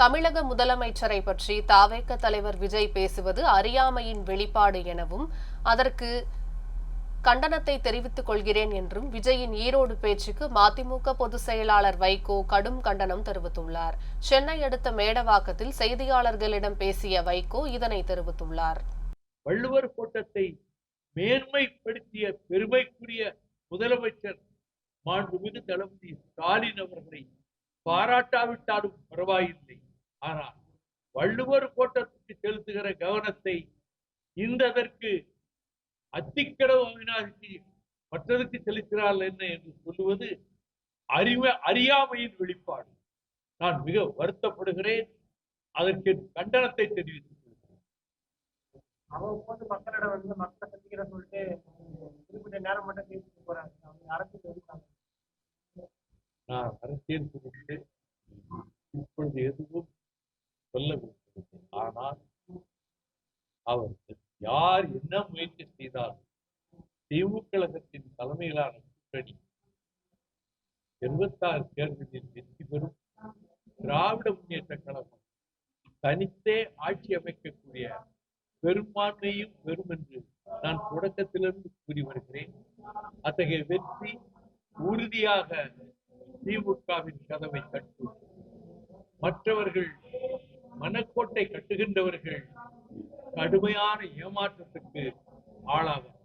தமிழக முதலமைச்சரை பற்றி தாவேக்க தலைவர் விஜய் பேசுவது அறியாமையின் வெளிப்பாடு எனவும் அதற்கு கண்டனத்தை தெரிவித்துக் கொள்கிறேன் என்றும் விஜயின் ஈரோடு பேச்சுக்கு மதிமுக பொதுச் செயலாளர் வைகோ கடும் கண்டனம் தெரிவித்துள்ளார். சென்னை அடுத்த மேடவாக்கத்தில் செய்தியாளர்களிடம் பேசிய வைகோ இதனை தெரிவித்துள்ளார். வள்ளுவர் கோட்டத்தை மேன்மைப்படுத்திய பெருமைக்குரிய முதலமைச்சர் மாண்புமிகு தளபதி ஸ்டாலின் அவர்களை பாராட்டாவிட்டாலும் பரவாயில்லை. ஆனால் வள்ளுவர் கோட்டத்துக்கு செலுத்துகிற கவனத்தை இந்ததற்கு அத்திக்கடவு அவினாசி மற்றதுக்கு செலுத்தினாள் என்ன என்று சொல்லுவது அறிவ அறியாமையின் வெளிப்பாடு. நான் மிக வருத்தப்படுகிறேன். அதற்கு கண்டனத்தை தெரிவித்துக் போட்டு மக்களிடம் வந்து மக்களை சந்திக்கிற சொல்லிட்டு குறிப்பிட்ட நேரம் மட்டும் பேசிட்டு போறாங்க. அவங்க அரசியல் நான் அரசியல் குறித்து சொல்லவில்லை ஆனால் அவர்கள் யார் என்ன முயற்சி செய்தாலும் திமுக கழகத்தின் தலைமையிலான கூட்டணி இருபத்தாறு தேர்தலில் வெற்றி பெறும் திராவிட முன்னேற்ற கழகம் தனித்தே ஆட்சி அமைக்கக்கூடிய பெரும்பான்மையும் பெறும் என்று நான் தொடக்கத்திலிருந்து கூறி வருகிறேன். அத்தகைய வெற்றி உறுதியாக திமுகவின் கதவை தட்டும். மற்றவர்கள் மனக்கோட்டை கட்டுகின்றவர்கள் கடுமையான ஏமாற்றத்துக்கு ஆளாவார்.